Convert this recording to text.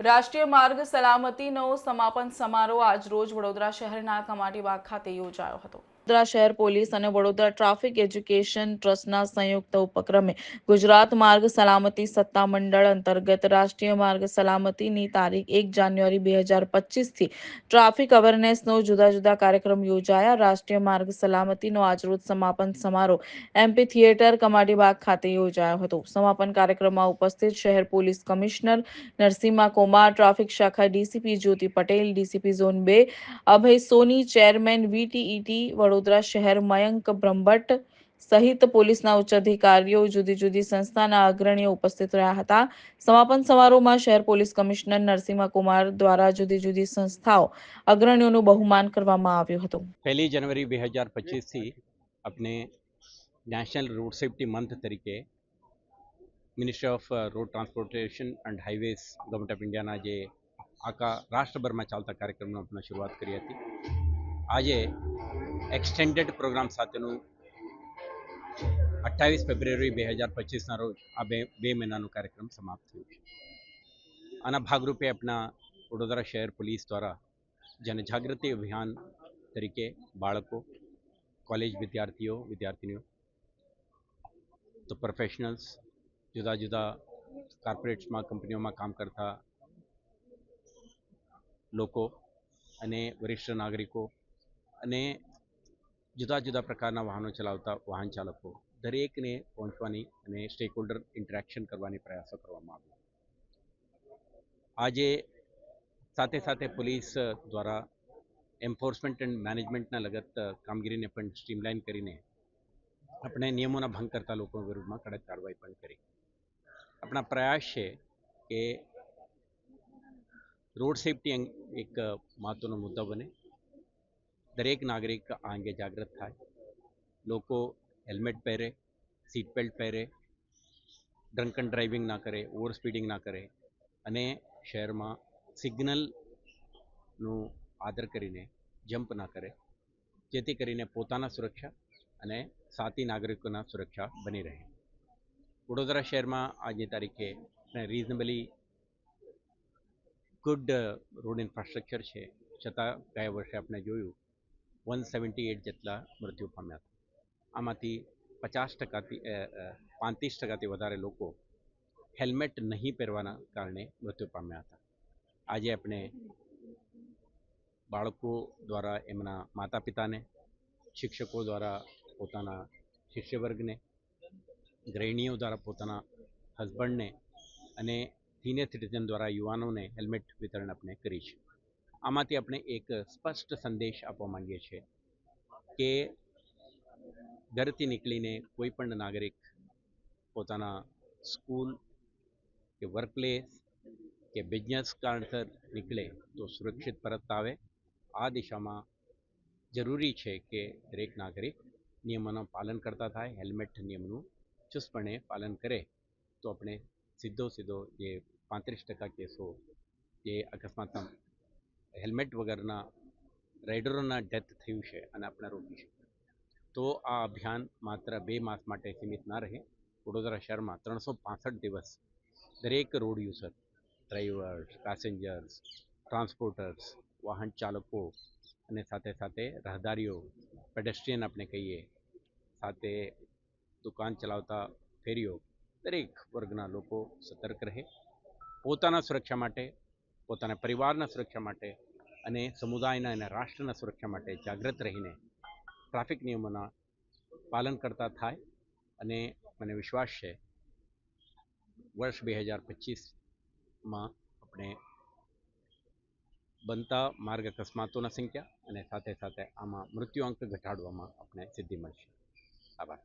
રાષ્ટ્રીય માર્ગ સલામતીનો સમાપન સમારોહ આજ રોજ વડોદરા શહેરના કમાટીબાગ ખાતે યોજાયો હતો. વડોદરા શહેર પોલીસ અને વડોદરા ટ્રાફિક એજ્યુકેશન ટ્રસ્ટના સંયુક્ત ઉપક્રમે ગુજરાત માર્ગ સલામતી સત્તા અંતર્ગત રાષ્ટ્રીય માર્ગ સલામતીની તારીખ એક જાન્યુઆરી બે હજાર પચીસથી ટ્રાફિક અવેરનેસનો જુદા જુદા કાર્યક્રમ યોજાયા. રાષ્ટ્રીય માર્ગ સલામતીનો આજરોજ સમાપન સમારોહ એમપી થિયેટર કમાટીબાગ ખાતે યોજાયો હતો. સમાપન કાર્યક્રમમાં ઉપસ્થિત શહેર police commissioner Narasimha Komar, traffic શાખા DCP Jyoti Patel, DCP zone બે અભય સોની, ચેરમેન વીટીઈટી વડોદરા શહેર મયંક બ્રહ્મભટ્ટ સહિત પોલીસના ઉચ્ચ અધિકારીઓ જુદી જુદી સંસ્થાના અગ્રણીઓ ઉપસ્થિત રહ્યા હતા. સમાપન સમારોહમાં શહેર પોલીસ કમિશનર નરસિંહ કુમાર દ્વારા જુદી જુદી સંસ્થાઓ અગ્રણીઓનું બહુમાન કરવામાં આવ્યું હતું. પહેલી જનવરી બે હજાર પચીસથી આપણે નેશનલ રોડ સેફ્ટી મંથ તરીકે ministry of road transportation and highways government of ઇન્ડિયાના જે આખા રાષ્ટ્રભરમાં ચાલતા કાર્યક્રમનો આપણે શરૂઆત કરી હતી. આજે એક્સટેન્ડેડ પ્રોગ્રામ સાથેનું અઠ્ઠાવીસ ફેબ્રુઆરી બે હજાર પચીસના રોજ આ બે બે મહિનાનો કાર્યક્રમ સમાપ્ત થયો આના ભાગરૂપે આપણા વડોદરા શહેર પોલીસ દ્વારા જનજાગૃતિ અભિયાન તરીકે બાળકો, કોલેજ વિદ્યાર્થીઓ, વિદ્યાર્થીનીઓ, તો પ્રોફેશનલ્સ જુદા જુદા કોર્પોરેટ્સમાં કંપનીઓમાં કામ કરતા લોકો અને વરિષ્ઠ નાગરિકો અને જુદા જુદા પ્રકારના વાહનો ચલાવતા વાહન ચાલકો દરેકને પહોંચવાની અને સ્ટેક હોલ્ડર ઇન્ટરેક્શન કરવાની પ્રયાસો કરવામાં આવ્યા. આજે સાથે સાથે પોલીસ દ્વારા એન્ફોર્સમેન્ટ એન્ડ મેનેજમેન્ટના લગત કામગીરીને પણ સ્ટ્રીમલાઇન કરીને આપણે નિયમોના ભંગ કરતા લોકો વિરુદ્ધમાં કડક કાર્યવાહી પણ કરી. આપણા પ્રયાસ છે કે રોડ સેફટી એક મહત્વનો મુદ્દો બને. દરેક નાગરિક આ અંગે જાગૃત થાય. લોકો હેલ્મેટ પહેરે સીટ બેલ્ટ પહેરે ડ્રંકન ડ્રાઇવિંગ ના કરે ઓવર સ્પીડિંગ ના કરે અને શહેરમાં સિગ્નલનું આદર કરીને જમ્પ ના કરે. જેથી કરીને પોતાના સુરક્ષા અને સાથી નાગરિકોના સુરક્ષા બની રહે. વડોદરા શહેરમાં આજની તારીખે રિઝનેબલી ગુડ રોડ ઇન્ફ્રાસ્ટ્રક્ચર છે. છતાં ગયા વર્ષે આપણે જોયું વન સેવન્ટી એટ જેટલા મૃત્યુ પામ્યા હતા. આમાંથી પચાસ ટકાથી પાંત્રીસ ટકાથી વધારે લોકો હેલ્મેટ નહીં પહેરવાના કારણે મૃત્યુ પામ્યા હતા. આજે આપણે બાળકો દ્વારા એમના માતા પિતાને શિક્ષકો દ્વારા પોતાના શિષ્યવર્ગને, ગૃહિણીઓ દ્વારા પોતાના હસબન્ડને અને સિનિયર સિટીઝન દ્વારા યુવાનોને હેલ્મેટ વિતરણ આપણે કરી છે આમાંથી આપણે એક સ્પષ્ટ સંદેશ આપવા માંગીએ છીએ કે ઘરથી નીકળીને કોઈ પણ નાગરિક પોતાના સ્કૂલ કે વર્કપ્લેસ કે બિઝનેસ કારણસર નીકળે તો સુરક્ષિત પરત આવે. આ દિશામાં જરૂરી છે કે દરેક નાગરિક નિયમોનું પાલન કરતા થાય, હેલ્મેટ નિયમનું ચુસ્તપણે પાલન કરે. તો આપણે સીધો સીધો જે પાંત્રીસ ટકા કેસો જે અકસ્માતના હેલ્મેટ વગરના રાઇડરોના ડેથ થયું છે અને આપણે રોકી છે તો આ અભિયાન માત્ર બે માસ માટે સીમિત ના રહે. વડોદરા શહેરમાં ત્રણસો દિવસ દરેક road user, drivers, passengers, transporters, વાહન ચાલકો અને સાથે સાથે રાહદારીઓ, પેડેસ્ટ્રિયન આપણે કહીએ, સાથે દુકાન ચલાવતા ફેરીઓ, દરેક વર્ગના લોકો સતર્ક રહે. પોતાના સુરક્ષા માટે પોતાના પરિવારના સુરક્ષા માટે અને સમુદાયના અને રાષ્ટ્રના સુરક્ષા માટે જાગૃત રહીને ટ્રાફિક નિયમોના પાલન કરતા થાય અને મને વિશ્વાસ છે, વર્ષ બે હજાર પચીસમાં આપણે બનતા માર્ગ અકસ્માતોના સંખ્યા અને સાથે સાથે આમાં મૃત્યુઆંક ઘટાડવામાં આપણે સિદ્ધિ મળશે. આભાર.